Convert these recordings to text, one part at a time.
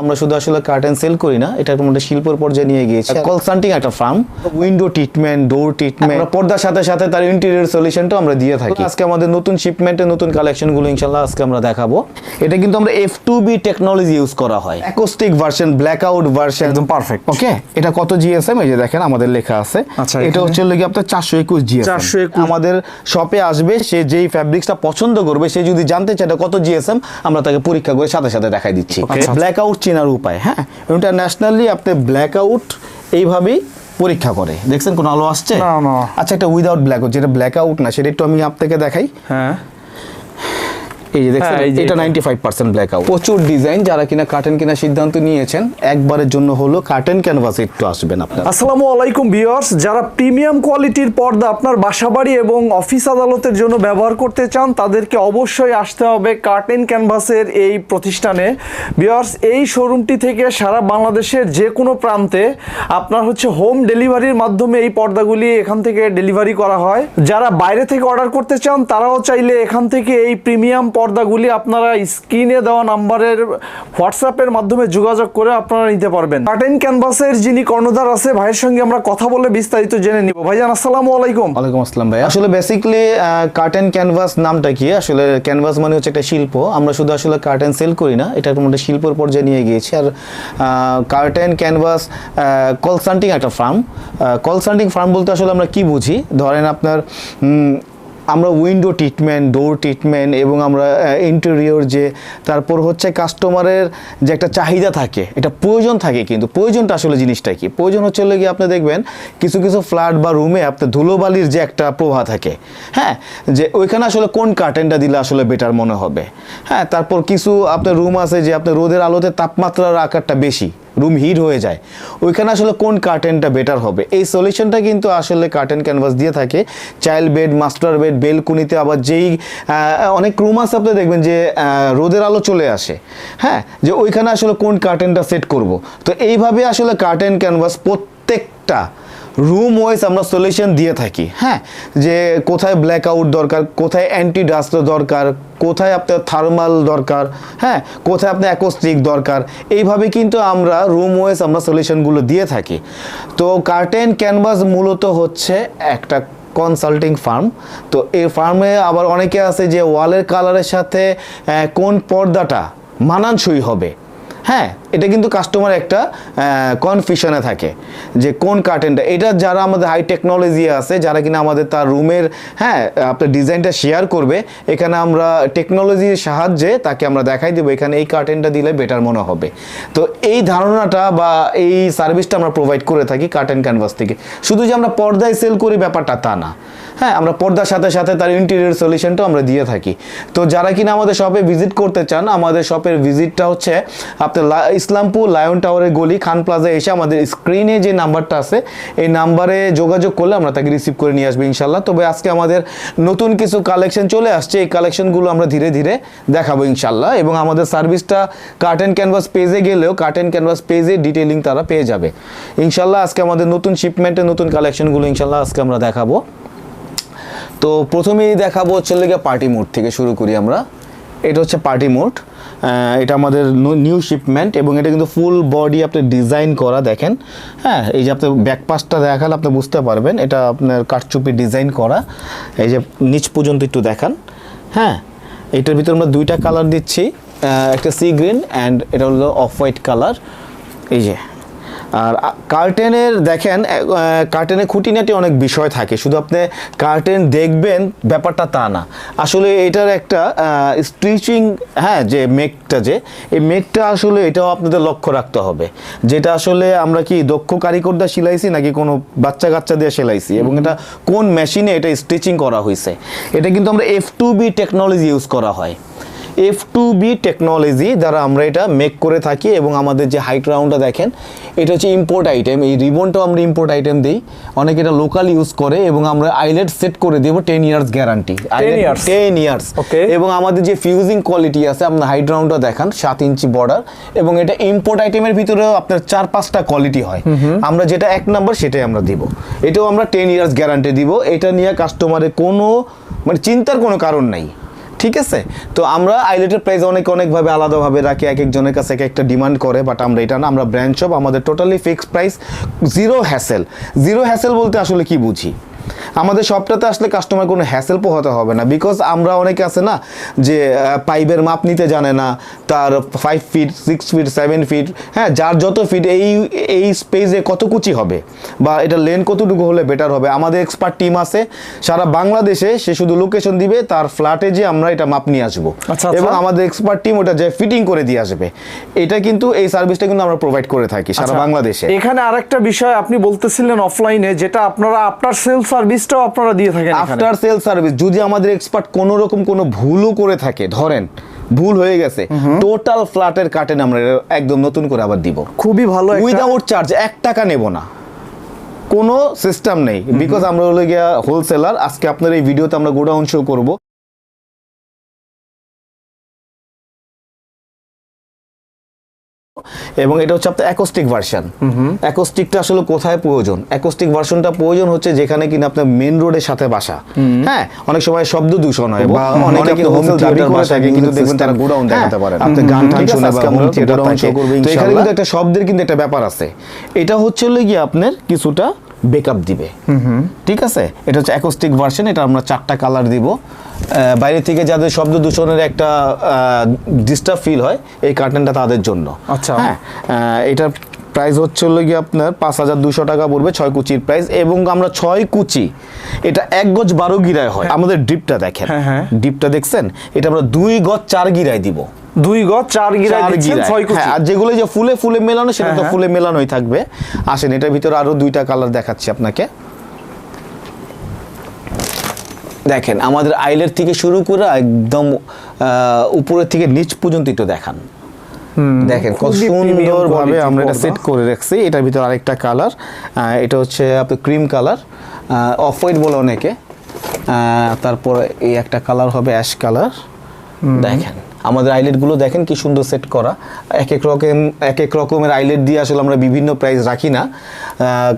আমরা শুধু আসলে কার্টেন সেল করি না এটা আমাদের শিল্পর পর্যায়ে নিয়ে গিয়েছি। কনসাল্টিং একটা firm window treatment door treatment পর্দার সাথে সাথে তার ইন্টেরিয়র সলিউশনটাও আমরা দিয়ে থাকি। আজকে আমাদের নতুন শিপমেন্টে নতুন কালেকশনগুলো ইনশাল্লাহ আজকে আমরা দেখাবো। এটা কিন্তু আমরা F two B technology use করা হয়। Acoustic version black out version একদম পারফেক্ট ওকে এটা কত জিএসএম এই যে দেখেন আমাদের লেখা আছে। আচ্ছা, এটা হচ্ছে লেগে আপনার চারশো একুশ জিএসএম 421 আমাদের শপে আসবে সে যেই ফ্যাব্রিক্সটা পছন্দ করবে সে যদি জানতে চায় এটা কত জিএসএম আমরা তাকে পরীক্ষা করে সাথে সাথে দেখাই দিচ্ছি. ব্ল্যাক আউট চেনার উপায় হ্যাঁ? ইন্টারন্যাশনালি আপনি ব্ল্যাক আউট এইভাবেই পরীক্ষা করে। দেখছেন কোনো আলো আসছে। আচ্ছা একটা উইদাউট ব্ল্যাক আউট যেটা ব্ল্যাক আউট না সেটা একটু আমি আপনাকে দেখাই। হ্যাঁ। এই যে দেখছেন হ্যাঁ, এটা এটা। Ninety five percent blackout প্রচুর ডিজাইন যারা কিনা কার্টেন কেনার সিদ্ধান্ত নিয়েছেন একবারের জন্য হলো কার্টেন ক্যানভাস একটু আসবেন আপনার? আসসালামু আলাইকুম ভিউয়ার্স যারা প্রিমিয়াম কোয়ালিটির পর্দা আপনার বাসাবাড়ি এবং অফিস আদালতের জন্য ব্যবহার করতে চান তাদেরকে অবশ্যই আসতে হবে কার্টেন ক্যানভাসের এই প্রতিষ্ঠানে। ভিউয়ার্স এই শোরুমটি থেকে সারা বাংলাদেশের যে কোনো প্রান্তে আপনার হচ্ছে হোম ডেলিভারির মাধ্যমে এই পর্দাগুলি এখান থেকে ডেলিভারি করা হয়। যারা বাইরে থেকে অর্ডার করতে চান তারাও চাইলে এখান থেকে এই প্রিমিয়াম পর্দাগুলি আপনারা স্ক্রিনে দেওয়া নাম্বারের হোয়াটসঅ্যাপের মাধ্যমে যোগাযোগ করে আপনারা নিতে পারবেন। কার্টেন ক্যানভাসের যিনি কর্ণধার আছে, ভাইয়ের সঙ্গে আমরা কথা বলে বিস্তারিত জেনে নিব। ভাইজান, আসসালামু আলাইকুম। ওয়ালাইকুম আসসালাম, ভাই। আসলে বেসিকলি কার্টেন ক্যানভাস নামটা কি? আসলে ক্যানভাস মানে হচ্ছে একটা শিল্প। আমরা শুধু আসলে কার্টেন সেল করি না এটা আমাদের শিল্পর পর্যায়ে নিয়ে গিয়েছি। আর কার্টেন ক্যানভাস কলসান্টিং একটা ফার্ম কলসান্টিং ফার্ম বলতে আসলে আমরা কি বুঝি? ধরেন আপনার আমরা উইন্ডো ট্রিটমেন্ট ডোর ট্রিটমেন্ট এবং আমরা ইন্টেরিয়র যে, তারপর হচ্ছে কাস্টমারের যে একটা চাহিদা থাকে, এটা প্রয়োজন থাকে কিন্তু। প্রয়োজনটা আসলে জিনিসটা কি? প্রয়োজন হচ্ছে হলো গিয়ে আপনি দেখবেন কিছু কিছু ফ্ল্যাট বা রুমে আপনার ধুলোবালির যে একটা প্রভাব থাকে হ্যাঁ? যে ওইখানে আসলে কোন কার্টেনটা দিলে আসলে বেটার মনে হবে হ্যাঁ? তারপর কিছু আপনার রুম আছে যে আপনার রোদের আলোতে তাপমাত্রার আকারটা বেশি রুম হিট হয়ে যায়। ওইখানে আসলে কোন কার্টেনটা বেটার হবে? এই সলিউশনটা কিন্তু আসলে কার্টেন ক্যানভাস দিয়ে থাকে। চাইল্ড বেড মাস্টার বেড বেলকুনিতে আবার যেই অনেক রুম আছে আপনি দেখবেন যে রোদের আলো চলে আসে। হ্যাঁ? যে ওইখানে আসলে কোন কার্টেনটা সেট করব? তো এইভাবে আসলে কার্টেন ক্যানভাস প্রত্যেকটা রুম ওয়াইজ আমরা সলিউশন দিয়ে থাকি। হ্যাঁ যে কোথায় ব্ল্যাক আউট দরকার, কোথায় অ্যান্টি ডাস্ট দরকার, কোথায় আপনার থার্মাল দরকার হ্যাঁ কোথায় আপনার অ্যাকোস্টিক দরকার, এইভাবে কিন্তু আমরা রুম ওয়াইজ আমরা সলিউশনগুলো দিয়ে থাকি। তো কার্টেন ক্যানভাস মূলত হচ্ছে একটা কনসাল্টিং ফার্ম তো এই ফার্মে আবার অনেকে আছে যে ওয়ালের কালারের সাথে কোন পর্দাটা মানানসই হবে। হ্যাঁ এটা কিন্তু কাস্টমার একটা কনফিউশনে থাকে যে কোন কার্টেনটা এটা যারা আমাদের হাই টেকনোলজি আছে, যারা কিনা আমাদের তার রুমের হ্যাঁ আপনার ডিজাইনটা শেয়ার করবে, এখানে আমরা টেকনোলজির সাহায্যে তাকে আমরা দেখাই দেবো, এখানে এই কার্টেনটা দিলে বেটার মনে হবে। তো এই ধারণাটা বা এই সার্ভিসটা আমরা প্রোভাইড করে থাকি কার্টেন ক্যানভাস থেকে। শুধু যে আমরা পর্দায় সেল করি ব্যাপারটা তা না। হ্যাঁ আমরা পর্দার সাথে সাথে তার ইন্টেরিয়র সলিউশনটাও আমরা দিয়ে থাকি। তো যারা কিনা আমাদের শপে ভিজিট করতে চান, আমাদের শপের ভিজিটটা হচ্ছে আপনার ইসলামপুর লায়ন টাওয়ারের গলি খান প্লাজা এসে আমাদের স্ক্রিনে যে নাম্বারটা আছে, এই নাম্বারে যোগাযোগ করলে আমরা তাকে রিসিভ করে নিয়ে আসব ইনশাল্লাহ। তবে আজকে আমাদের নতুন কিছু কালেকশন চলে আসছে, এই কালেকশনগুলো আমরা ধীরে ধীরে দেখাবো ইনশাল্লাহ। এবং আমাদের সার্ভিসটা কার্ট কার্টেন ক্যানভাস পেজে গেলেও কার্টেন ক্যানভাস পেজে ডিটেলিং তারা পেয়ে যাবে। ইনশাল্লাহ আজকে আমাদের নতুন শিপমেন্টের নতুন কালেকশনগুলো ইনশাল্লাহ আজকে আমরা দেখাবো। তো প্রথমেই দেখাবো হচ্ছে লেগে পার্টি মোড থেকে শুরু করি আমরা। এটা হচ্ছে পার্টি মোড এটা আমাদের নিউ শিপমেন্ট এবং এটা কিন্তু ফুল বডি আপনি ডিজাইন করা, দেখেন। হ্যাঁ এই যে আপনি ব্যাকপাসটা দেখালে আপনি বুঝতে পারবেন, এটা আপনার কাঠচুপি ডিজাইন করা। এই যে নিচ পর্যন্ত একটু দেখান। হ্যাঁ এটার ভিতরে আমরা দুইটা কালার দিচ্ছি একটা সি গ্রিন অ্যান্ড এটা হলো অফ হোয়াইট কালার এই যে আর কার্টেনের দেখেন কার্টেনের খুঁটিনাটি অনেক বিষয় থাকে। শুধু আপনি কার্টেন দেখবেন, ব্যাপারটা তা না। আসলে এটার একটা স্টিচিং হ্যাঁ যে মেকটা যে, এই মেকটা আসলে এটাও আপনাদের লক্ষ্য রাখতে হবে। যেটা আসলে আমরা কি দক্ষ কারিগর দিয়ে সিলাইছি নাকি কোনো বাচ্চা কাচ্চা দিয়ে সেলাইছি? এবং এটা কোন মেশিনে এটা স্টিচিং করা হয়েছে এটা কিন্তু আমরা F two B technology use করা হয়। এফ টু বি টেকনোলজি দ্বারা আমরা এটা মেক করে থাকি এবং আমাদের যে হাইট রাউন্ডটা দেখেন এটা হচ্ছে ইম্পোর্ট আইটেম এই রিবনটাও আমরা ইম্পোর্ট আইটেম দিই। অনেকে এটা লোকাল ইউজ করে এবং আমরা আইলেট সেট করে দেবো ten years guarantee 10 years? Ten years Okay. এবং আমাদের যে ফিউজিং কোয়ালিটি আছে আপনার হাইট রাউন্ডটা দেখান সাত ইঞ্চি বর্ডার এবং এটা ইম্পোর্ট আইটেমের ভিতরেও আপনার চার পাঁচটা কোয়ালিটি হয়। আমরা যেটা এক নাম্বার সেটাই আমরা দিব। এটাও আমরা টেন ইয়ার্স গ্যারান্টি দিব। এটা নিয়ে কাস্টমারের কোনো মানে চিন্তার কোনো কারণ নাই। ঠিক আছে? তো আমরা আইলেটের প্রাইস অনেক অনেকভাবে আলাদাভাবে রাখি, এক একজনের কাছে এক একটা ডিমান্ড করে বাট আমরা এটা না, আমরা ব্র্যান্ড শপ আমাদের totally fixed price zero hassle zero hassle বলতে আসলে কি বুঝি? আমাদের শপটাতে আসলে কাস্টমার কোনো হ্যাসেল পোহাতে হবে না। বিকজ আমরা অনেকে আছে না যে পাইপের মাপ নিতে জানে না তার five feet six feet seven feet হ্যাঁ যার যত ফিট এই এই স্পেসে কত কুচি হবে বা এটা লেন কতটুকু হলে বেটার হবে। আমাদের এক্সপার্ট টিম আছে সারা বাংলাদেশে সে শুধু লোকেশন দিবে তার ফ্ল্যাটে যে আমরা এটা মাপ নিয়ে আসব। আচ্ছা, আচ্ছা। এবং আমাদের এক্সপার্ট টিম ওটা যে ফিটিং করে দিয়ে আসবে। এটা কিন্তু এই সার্ভিসটা কিন্তু আমরা প্রোভাইড করে থাকি সারা আচ্ছা, বাংলাদেশে। এখানে আরেকটা বিষয় আপনি বলতেছিলেন অফলাইনে যেটা আপনারা আপনার সেল সার্ভিসটাও আপনারা দিয়ে থাকেন আফটার সেল সার্ভিস যদি আমাদের এক্সপার্ট কোনো রকম কোনো ভুলও করে থাকে ধরেন ভুল হয়ে গেছে টোটাল ফ্ল্যাটের কাটেন আমরা একদম নতুন করে আবার দিব। খুবই ভালো উইদাউট চার্জ এক টাকা নেব না। কোনো সিস্টেম নেই। বিকজ আমরা হলো গিয়া হোলসেলার আজকে আপনার এই ভিডিওতে আমরা গোডাউন শো করব। এবং এটা হচ্ছে আপনার অ্যাকোস্টিক ভার্সন অ্যাকোস্টিকটা আসলে কোথায় প্রয়োজন? অ্যাকোস্টিক ভার্সনটা প্রয়োজন হচ্ছে যেখানে কিনা আপনার মেন রোডের সাথে বাসা। হ্যাঁ অনেক সময় শব্দ দূষণ হয় বা অনেকে কিন্তু হোম থিয়েটার কিন্তু দেখবেন তারা গোডাউন দেখাতে পারে আপনি গান টান শুনে বা হোম থিয়েটার তো এখানে কিন্তু একটা শব্দের কিন্তু একটা ব্যাপার আছে। এটা হচ্ছে হলো গিয়ে আপনার কিছুটা বেকআপ দিবে। ঠিক আছে? এটা হচ্ছে অ্যাকোস্টিক ভার্সন এটা আমরা চারটা কালার দিব। বাইরে থেকে যাদের শব্দ দূষণের একটা ডিস্টার্ব ফিল হয় এই কার্টেনটা তাদের জন্য। আচ্ছা। হ্যাঁ? এটার প্রাইস হচ্ছে হলো গিয়ে আপনার পাঁচ হাজার দুশো টাকা পড়বে ছয় কুচির প্রাইস এবং আমরা ছয় কুচি এটা এক গজ বারো গিরায় হয়। আমাদের ডিপটা দেখেন। হ্যাঁ, হ্যাঁ। ডিপটা দেখছেন? এটা আমরা দুই গজ চার গিরায় দিব। দুই গজ চার গিরা দিচ্ছেন ছয় কুচি। হ্যাঁ, আর যেগুলো যে ফুলে ফুলে মেলানো সেটা হ্যাঁ, তো হ্যাঁ। ফুলে মেলানোই থাকবে। আসেন এটার ভিতরে আরও দুইটা কালার দেখাচ্ছি আপনাকে। দেখেন আমাদের আইলের থেকে শুরু করে একদম উপরের থেকে নিচ পর্যন্ত একটু দেখান। দেখেন কত সুন্দর ভাবে আমরা এটা সেট করে রাখছি। এটার ভিতরে আরেকটা কালার এটা হচ্ছে আপনার ক্রিম কালার অফ হোয়াইট বলে অনেকে। তারপর এই একটা কালার হবে অ্যাশ কালার দেখেন আমাদের আইলেটগুলো দেখেন কি সুন্দর সেট করা। এক এক রকম এক এক রকমের আইলেট দিয়ে আসলে আমরা বিভিন্ন প্রাইস রাখি না।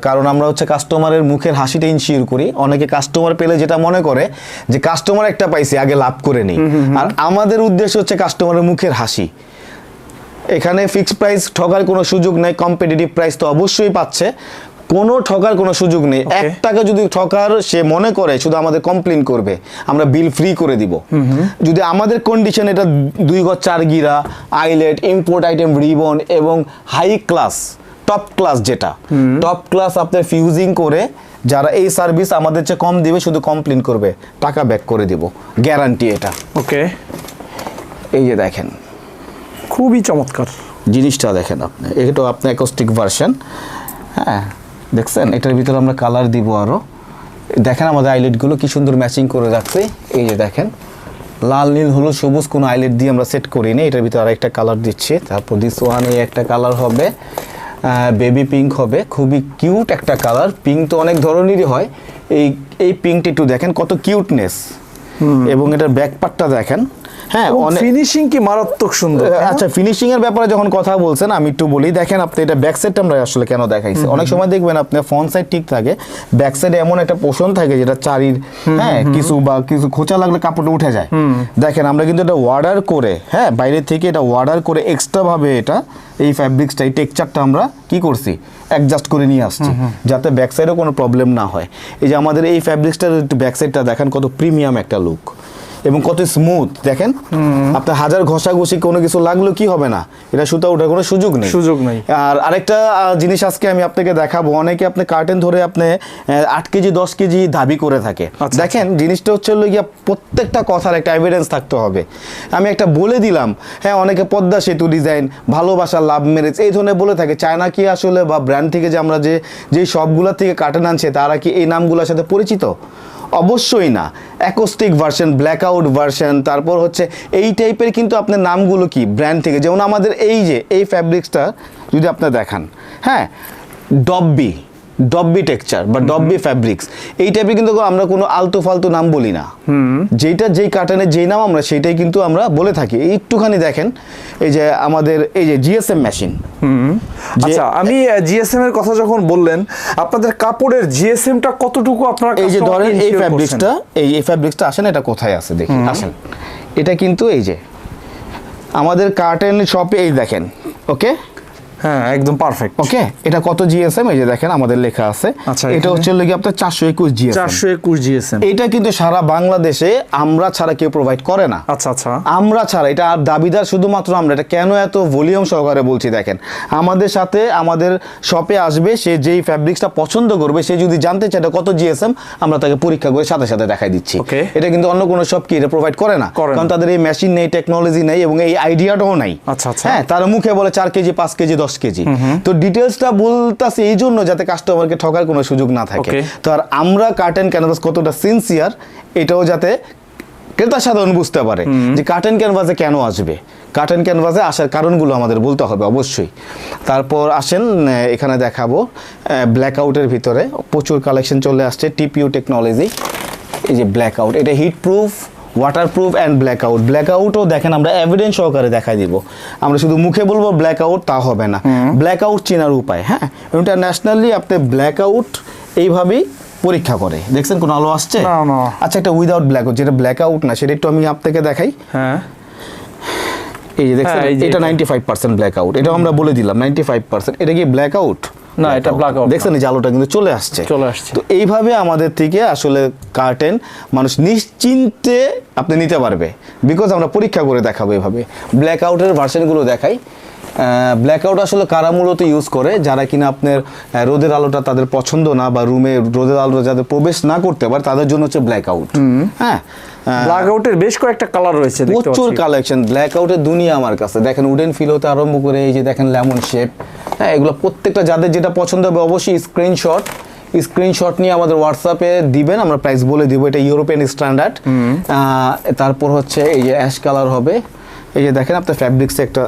কারণ আমরা হচ্ছে কাস্টমারের মুখের হাসিটা ইনশিওর করি। অনেকে কাস্টমার পেলে যেটা মনে করে যে কাস্টমার একটা পাইছি আগে লাভ করে নেই। আর আমাদের উদ্দেশ্য হচ্ছে কাস্টমারের মুখের হাসি। এখানে ফিক্সড প্রাইস ঠকার কোনো সুযোগ নেই কম্পিটিটিভ প্রাইস তো অবশ্যই পাচ্ছে। কোনো ঠকার কোনো সুযোগ নেই। এক টাকা যদি ঠকার সে মনে করে শুধু আমাদের কমপ্লেন করবে আমরা বিল ফ্রি করে দিব। যদি আমাদের কন্ডিশন এটা দুই গজ চার গিরা আইলেট ইম্পোর্ট আইটেম রিবন এবং হাই ক্লাস টপ ক্লাস যেটা টপ ক্লাস আপনার ফিউজিং করে যারা এই সার্ভিস আমাদের চেয়ে কম দিবে শুধু কমপ্লেন করবে টাকা ব্যাক করে দিব। গ্যারান্টি এটা। ওকে এই যে দেখেন। খুবই চমৎকার। জিনিসটা দেখেন আপনি এটা আপনার অ্যাকোস্টিক ভার্সন হ্যাঁ। দেখছেন? এটার ভিতরে আমরা কালার দিব আরও দেখেন আমাদের আইলেটগুলো কি সুন্দর ম্যাচিং করে রাখছে এই যে দেখেন লাল নীল হলুদ সবুজ কোনো আইলেট দিয়ে আমরা সেট করিনি এটার ভিতরে আরেকটা কালার দিচ্ছি। তারপর দিস ওয়ান এই একটা কালার হবে বেবি পিঙ্ক হবে। খুবই কিউট একটা কালার পিঙ্ক তো অনেক ধরনেরই হয়। এই এই পিঙ্কটি একটু দেখেন কত কিউটনেস এবং এটার ব্যাক পার্টটা দেখেন। হ্যাঁ ফিনিশিং কি মারাত্মক সুন্দর আচ্ছা ফিনিশিং এর ব্যাপারে যখন কথা বলছেন আমি একটু বলি দেখেন আপনি এটা ব্যাক সাইডটা আমরা আসলে কেন দেখাইছি। অনেক সময় দেখবেন ফ্রন্ট সাইড ঠিক থাকে ব্যাক সাইডে এমন একটা পোষণ থাকে যেটা চারির হ্যাঁ কিছু বা কিছু খোঁচা লাগলে কাপড়টা উঠে যায়। দেখেন আমরা কিন্তু এটা অর্ডার করে হ্যাঁ বাইরে থেকে এটা অর্ডার করে এক্সট্রা ভাবে এটা এই ফ্যাব্রিক্সটা এই টেক্সচারটা আমরা কি করছি? অ্যাডজাস্ট করে নিয়ে আসছি যাতে ব্যাক সাইডেও কোনো প্রবলেম না হয়। এই যে আমাদের এই ফ্যাব্রিক্সটার একটু ব্যাক সাইডটা দেখেন কত প্রিমিয়াম একটা লুক এবং কত স্মুথ দেখেন? আপনার হাজার ঘষাঘষি কোনো কিছু লাগল কি হবে না? এটা সুতা ওঠার কোনো সুযোগ নেই। সুযোগ নেই। আর আরেকটা জিনিস আজকে আমি আপনাকে দেখাবো। অনেকে আপনি কার্টেন ধরে আপনি আট কেজি দশ কেজি দাবি করে থাকে। আচ্ছা। দেখেন জিনিসটা হচ্ছে হলো গিয়া প্রত্যেকটা কথার একটা এভিডেন্স থাকতে হবে। আমি একটা বলে দিলাম হ্যাঁ অনেকে পদ্মা সেতু ডিজাইন ভালোবাসা লাভ ম্যারেজ এই ধরনের বলে থাকে। চায়না কি আসলে বা ব্র্যান্ড থেকে যে আমরা যে যেই সবগুলোর থেকে কার্টেন আনছে তারা কি এই নামগুলোর সাথে পরিচিত? অবশ্যই না। Acoustic version black out version তারপর হচ্ছে এই টাইপের কিন্তু আপনার নামগুলো কি? ব্র্যান্ড থেকে। যেমন আমাদের এই যে, এই ফ্যাব্রিক্সটা যদি আপনার দেখান। হ্যাঁ ডব্বি ডব্বি টেক্সচার বা ডব্বি ফ্যাব্রিক্স এই টাইপের কিন্তু আমরা কোনো আলতু ফালতু নাম বলি না। যেটা যেই কাটানের যেই নাম আমরা সেটাই কিন্তু আমরা বলে থাকি। একটুখানি দেখেন এই যে আমাদের এই যে জিএসএম মেশিন যে- আচ্ছা আমি জিএসএম এর কথা যখন বললেন আপনাদের কাপড়ের জিএসএমটা কতটুকু আপনারা এই যে ধরেন এই? ফ্যাব্রিক্সটা এই এই ফ্যাব্রিক্সটা আসেন এটা কোথায় আছে দেখি আসেন। এটা কিন্তু এই যে আমাদের কার্টেন শপে এই দেখেন ওকে হ্যাঁ একদম পারফেক্ট ওকে এটা কত জিএসএম এই যে দেখেন আমাদের লেখা আছে। আচ্ছা, এটা হচ্ছে লেগে আপনার চারশো একুশ জিএসএম চারশো একুশ জিএসএম এটা কিন্তু সারা বাংলাদেশে আমরা ছাড়া কেউ প্রোভাইড করে না। আচ্ছা আচ্ছা। আমরা ছাড়া এটা আর দাবিদার শুধুমাত্র আমরা এটা কেন এত ভলিউম সহকারে বলছি দেখেন? আমাদের সাথে আমাদের শপে আসবে সে যেই ফ্যাব্রিক্সটা পছন্দ করবে সে যদি জানতে চায় এটা কত জিএসএম আমরা তাকে পরীক্ষা করে সাথে সাথে দেখাই দিচ্ছি। এটা কিন্তু অন্য কোনো শপ কি এটা প্রোভাইড করে না। করে না। কারণ তাদের এই মেশিন নেই টেকনোলজি নেই এবং এই আইডিয়াটাও নাই। আচ্ছা, আচ্ছা। হ্যাঁ তারা মুখে বলে চার কেজি পাঁচ কেজি দশ কেজি। তো ডিটেলসটা বলতাছে এই জন্য যাতে কাস্টমারকে ঠকার কোনো সুযোগ না থাকে। তো আর আমরা কার্টেন ক্যানভাস কতটা সিনসিয়ার এটাও যাতে ক্রেতা সাধারণ বুঝতে পারে যে কার্টেন ক্যানভাসে কেন আসবে? কার্টেন ক্যানভাসে আসার কারণগুলো আমাদের বলতে হবে অবশ্যই। তারপর আসেন এখানে দেখাবো ব্ল্যাক আউটের ভিতরে প্রচুর কালেকশন চলে আসছে টিপিউ টেকনোলজি এই যে ব্ল্যাক আউট এটা heat proof waterproof and blackout ব্ল্যাক আউটও দেখেন আমরা এভিডেন্স সহকারে দেখাই দিব। আমরা শুধু মুখে বলব ব্ল্যাক আউট তা হবে না। ব্ল্যাক আউট চেনার উপায় হ্যাঁ? ইন্টারন্যাশনালি আপনি ব্ল্যাক আউট এইভাবেই পরীক্ষা করে। দেখছেন কোনো আলো আসছে। আচ্ছা একটা উইদাউট ব্ল্যাক আউট যেটা ব্ল্যাক আউট না সেটা একটু আমি আপনাকে দেখাই। হ্যাঁ। এই যে দেখছেন হ্যাঁ, এটা। Ninety five percent black out এটা আমরা বলে দিলাম নাইনটি ফাইভ পার্সেন্ট এটা কি ব্ল্যাক আউট না, এটা out না। দেখছেন যে আলোটা কিন্তু চলে আসছে। চলে আসছে। তো এইভাবে আমাদের থেকে আসলে কার্টেন মানুষ নিশ্চিন্তে আপনি নিতে পারবে। বিকজ আমরা পরীক্ষা করে দেখাবো এভাবে। ব্ল্যাক আউটের ভার্সনগুলো দেখাই। ব্ল্যাক আউট আসলে কারা মূলত ইউজ করে? যারা কিনা আপনার রোদের আলোটা তাদের পছন্দ না বা রুমে রোদের আলোটা যাদের প্রবেশ না করতে পারে তাদের জন্য হচ্ছে ব্ল্যাক আউট হ্যাঁ? ব্ল্যাক আউটের বেশ কয়েকটা কালার রয়েছে প্রচুর কালেকশন ব্ল্যাক আউটের দুনিয়া আমার কাছে। দেখেন উডেন ফিল হতে আরম্ভ করে এই যে দেখেন লেমন শেপ হ্যাঁ এগুলো প্রত্যেকটা যাদের যেটা পছন্দ হবে অবশ্যই স্ক্রিনশট স্ক্রিনশট নিয়ে আমাদের হোয়াটসঅ্যাপে দিবেন আমরা প্রাইস বলে দিব এটা ইউরোপিয়ান স্ট্যান্ডার্ড তারপর হচ্ছে এই যে অ্যাশ কালার হবে। এই যে দেখেন আপনার ফ্যাব্রিক্সে একটা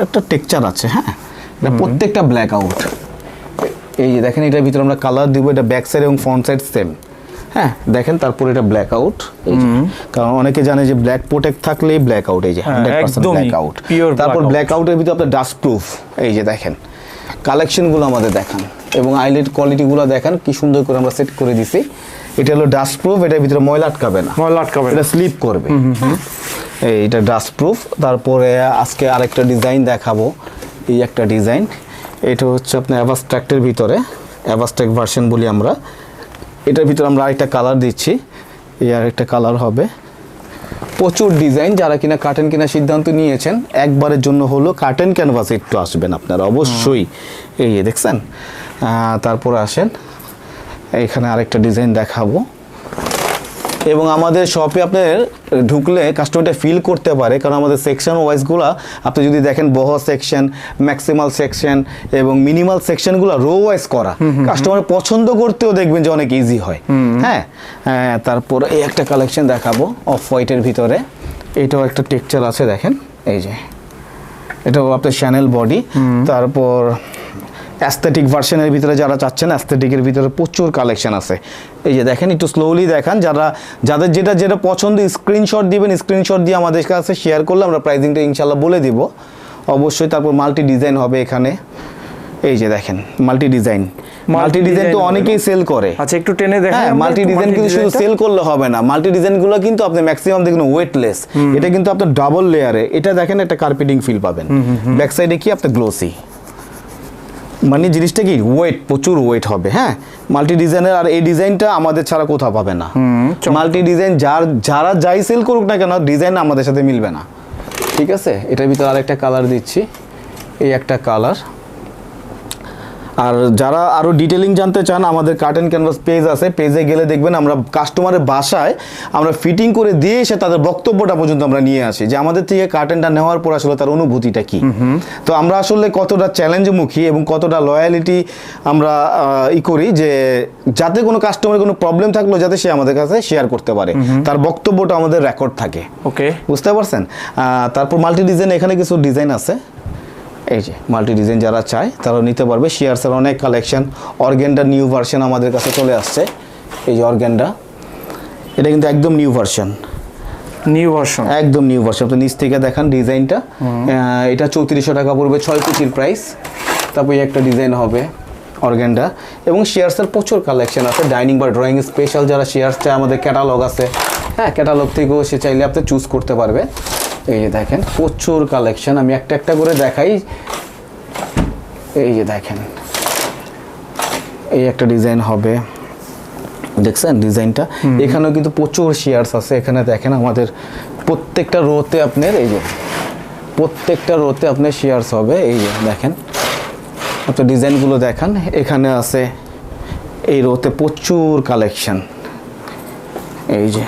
একটা- টেক্সচার আছে হ্যাঁ? এটা প্রত্যেকটা ব্ল্যাক আউট এই যে দেখেন এটার ভিতরে আমরা কালার দিব এটা ব্যাক সাইড এবং ফ্রন্ট সাইড সেম হ্যাঁ দেখেন তারপর এটা ব্ল্যাক আউট কারণ অনেকে জানে যে ব্ল্যাক প্রোটেক্ট থাকলেই ব্ল্যাক আউট এই যে হান্ড্রেড পার্সেন্ট ব্ল্যাক আউট তারপর ব্ল্যাক আউটের ভিতরে আপনার ডাস্ট প্রুফ এই যে দেখেন। কালেকশনগুলো আমাদের দেখান। এবং আইলেট কোয়ালিটিগুলো দেখান কি সুন্দর করে আমরা সেট করে দিছি। এটা হলো ডাস্ট প্রুফ এটার ভিতরে ময়লা আটকাবে না। ময়লা আটকাবে এটা স্লিপ করবে। এটা ডাস্ট প্রুফ তারপরে আজকে আরেকটা ডিজাইন দেখাবো। এই একটা ডিজাইন এটা হচ্ছে আপনার অ্যাভাস্ট্রাক্টের ভিতরে অ্যাভাস্ট্রাক ভার্সন বলি আমরা। এটার ভিতরে আমরা আরেকটা কালার দিচ্ছি। এই আরেকটা কালার হবে। প্রচুর ডিজাইন যারা কিনা কার্টেন কেনার সিদ্ধান্ত নিয়েছেন, একবারের জন্য হলো কার্টেন ক্যানভাস একটু আসবেন আপনারা, অবশ্যই। এই দেখছেন? তারপর আসেন। এখানে আরেকটা ডিজাইন দেখাবো। এবং আমাদের শপে আপনার ঢুকলে কাস্টমারটা ফিল করতে পারে কারণ আমাদের সেকশন ওয়াইজগুলো আপনি যদি দেখেন বহ সেকশন ম্যাক্সিমাল সেকশন এবং মিনিমাল সেকশনগুলো রো ওয়াইজ করা কাস্টমার পছন্দ করতেও দেখবেন যে অনেক ইজি হয়। হ্যাঁ? হ্যাঁ, তারপর এই একটা কালেকশন দেখাবো অফ হোয়াইটের ভিতরে। এটাও একটা টেক্সচার আছে দেখেন এই যে। এটাও আপনার চ্যানেল বডি তারপর অ্যাস্থেটিক ভার্সনের ভিতরে যারা চাচ্ছেন অ্যাস্থেটিকের ভিতরে প্রচুর কালেকশন আছে। এই যে দেখেন একটু স্লোলি দেখান যারা যাদের যেটা যেটা পছন্দ স্ক্রিনশট দিবেন স্ক্রিনশট দিয়ে আমাদের কাছে শেয়ার করলে আমরা প্রাইজিংটা ইনশাল্লাহ বলে দিব। অবশ্যই তারপর মাল্টি ডিজাইন হবে এখানে। এই যে দেখেন মাল্টি ডিজাইন মাল্টি ডিজাইন তো অনেকেই সেল করে। আচ্ছা একটু টেনে দেখেন হ্যাঁ মাল্টি ডিজাইন কিন্তু শুধু সেল করলে হবে না। মাল্টি ডিজাইনগুলো কিন্তু আপনি ম্যাক্সিমাম দেখুন ওয়েটলেস এটা কিন্তু আপনার ডাবল লেয়ারে এটা দেখেন একটা কার্পেটিং ফিল পাবেন। ব্যাক সাইডে কি? আপনার গ্লোসি মানে জিনিসটা কি? ওয়েট প্রচুর ওয়েট হবে হ্যাঁ? মাল্টি ডিজাইনের আর এই ডিজাইনটা আমাদের ছাড়া কোথাও পাবে না। মাল্টি ডিজাইন যার যারা যাই সেল করুক না কেন ডিজাইন আমাদের সাথে মিলবে না। ঠিক আছে? এটার ভিতরে আরেকটা কালার দিচ্ছি। এই একটা কালার আর যারা আরও ডিটেলিং জানতে চান আমাদের কার্টেন ক্যানভাস পেজ আছে পেজে গেলে দেখবেন আমরা কাস্টমারের বাসায় আমরা ফিটিং করে দিয়ে এসে তাদের বক্তব্যটা পর্যন্ত আমরা নিয়ে আসি যে আমাদের থেকে কার্টেনটা নেওয়ার পর আসলে তার অনুভূতিটা কি। তো আমরা আসলে কতটা চ্যালেঞ্জমুখী এবং কতটা লয়ালিটি আমরা ই করি যে যাতে কোনো কাস্টমারের কোনো প্রবলেম থাকল যাতে সে আমাদের কাছে শেয়ার করতে পারে। তার বক্তব্যটা আমাদের রেকর্ড থাকে। ওকে বুঝতে পারছেন? তারপর মাল্টি ডিজাইন এখানে কিছু ডিজাইন আছে। এই যে মাল্টি ডিজাইন যারা চায় তারা নিতে পারবে। শেয়ারসের অনেক কালেকশন অর্গেন্ডার নিউ ভার্সন আমাদের কাছে চলে আসছে। এই যে অর্গেন্ডা এটা কিন্তু একদম নিউ ভার্সন নিউ ভার্সন একদম নিউ ভার্সন আপনি নিচ থেকে দেখান ডিজাইনটা এটা চৌত্রিশশো টাকা পড়বে ছয় কুচির প্রাইস তারপরে একটা ডিজাইন হবে অর্গেন্ডা এবং শেয়ারসের প্রচুর কালেকশন আছে। ডাইনিং বা ড্রয়িং স্পেশাল যারা শেয়ারস চায় আমাদের ক্যাটালগ আছে। হ্যাঁ ক্যাটালগ থেকেও সে চাইলে আপনি চুজ করতে পারবে। এই যে দেখেন প্রচুর কালেকশন আমি একটা একটা করে দেখাই। এই যে দেখেন এই একটা ডিজাইন হবে। দেখছেন ডিজাইনটা এখানেও কিন্তু প্রচুর শেয়ার্স আছে। এখানে দেখেন আমাদের প্রত্যেকটা রোতে আপনার এই যে প্রত্যেকটা রোতে আপনার শেয়ার্স হবে। এই যে দেখেন আপনি ডিজাইনগুলো দেখান। এখানে আছে এই রোতে প্রচুর কালেকশন এই যে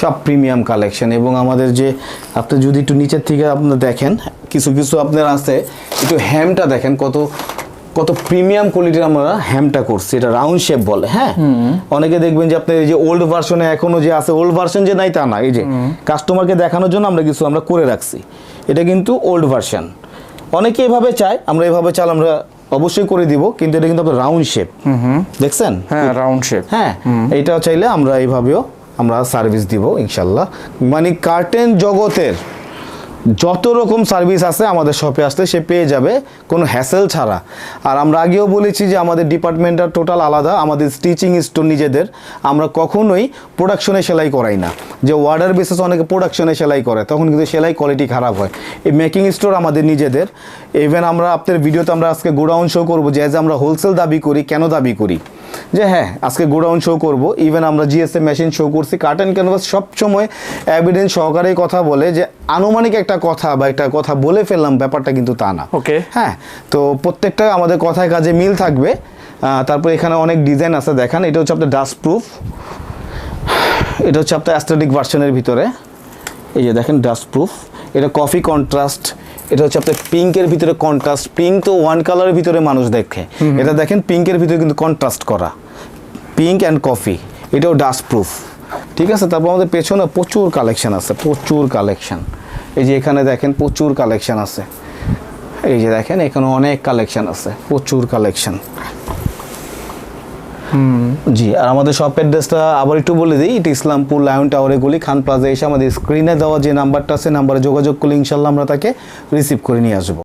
সব প্রিমিয়াম কালেকশন এবং আমাদের যে আপনি যদি একটু নিচের থেকে আপনার দেখেন কিছু কিছু আপনার আছে একটু হ্যামটা দেখেন কত কত প্রিমিয়াম কোয়ালিটির আমরা হ্যামটা করছি এটা রাউন্ড শেপ বলে হ্যাঁ? অনেকে দেখবেন যে আপনার এই যে ওল্ড ভার্সনে এখনও যে আছে ওল্ড ভার্সন যে নাই তা না এই যে কাস্টমারকে দেখানোর জন্য আমরা কিছু আমরা করে রাখছি। এটা কিন্তু ওল্ড ভার্সন অনেকে এভাবে চায় আমরা এভাবে চাল আমরা অবশ্যই করে দিব কিন্তু এটা কিন্তু আপনার রাউন্ড শেপ দেখছেন? হ্যাঁ রাউন্ড শেপ হ্যাঁ এইটাও চাইলে আমরা এইভাবেও আমরা সার্ভিস দিব, ইনশাল্লাহ। মানে কার্টেন জগতের যত রকম সার্ভিস আছে আমাদের শপে আসলে সে পেয়ে যাবে, কোনো হ্যাসেল ছাড়া। আর আমরা আগেও বলেছি যে আমাদের ডিপার্টমেন্টটা টোটাল আলাদা, আমাদের স্টিচিং স্টোর নিজেদের। আমরা কখনোই প্রোডাকশনে সেলাই করাই না। যে ওয়ার্ডার বেসিস অনেকে প্রোডাকশনে সেলাই করে, তখন কিন্তু সেলাই কোয়ালিটি খারাপ হয়। এই মেকিং স্টোর আমাদের নিজেদের। ইভেন আমরা আপনার ভিডিওতে আমরা আজকে গোডাউন শো করব যে আমরা হোলসেল দাবি করি, কেন দাবি করি? যে হ্যাঁ আজকে গোডাউন শো করব। ইভেন আমরা জিএসএ মেশিন শো করছি। কার্টন ক্যানভাস সবসময় এভিডেন্স সহকারেই কথা বলে যে আনুমানিক একটা কথা বা একটা কথা বলে ফেললাম ব্যাপারটা কিন্তু তা না। ওকে হ্যাঁ তো প্রত্যেকটা আমাদের কথায় কাজে মিল থাকবে। তারপর এখানে অনেক ডিজাইন আছে দেখান। এটা হচ্ছে আপনার ডাস্ট প্রুফ এটা হচ্ছে আপনার অ্যাস্থেটিক ভার্সনের ভিতরে। এই যে দেখেন ডাস্ট প্রুফ এটা কফি কন্ট্রাস্ট এটা হচ্ছে আপনার পিঙ্কের ভিতরে কন্ট্রাস্ট পিঙ্ক তো ওয়ান কালারের ভিতরে মানুষ দেখে। এটা দেখেন পিঙ্কের ভিতরে কিন্তু কন্ট্রাস্ট করা। পিঙ্ক অ্যান্ড কফি এটাও ডাস্ট প্রুফ ঠিক আছে? তারপর আমাদের পেছনে প্রচুর কালেকশন আছে প্রচুর কালেকশন এই যে এখানে দেখেন প্রচুর কালেকশান আছে। এই যে দেখেন এখানে অনেক কালেকশন আছে প্রচুর কালেকশন জি, আর আমাদের শপ অ্যাড্রেসটা আবার একটু বলে দিই, এটা ইসলামপুর লায়ন টাওয়ারে গুলি, খান প্লাজা এসে আমাদের স্ক্রিনে দেওয়া যে নাম্বারটা আছে নাম্বারে যোগাযোগ করলে ইনশাল্লাহ আমরা তাকে রিসিভ করে নিয়ে আসব।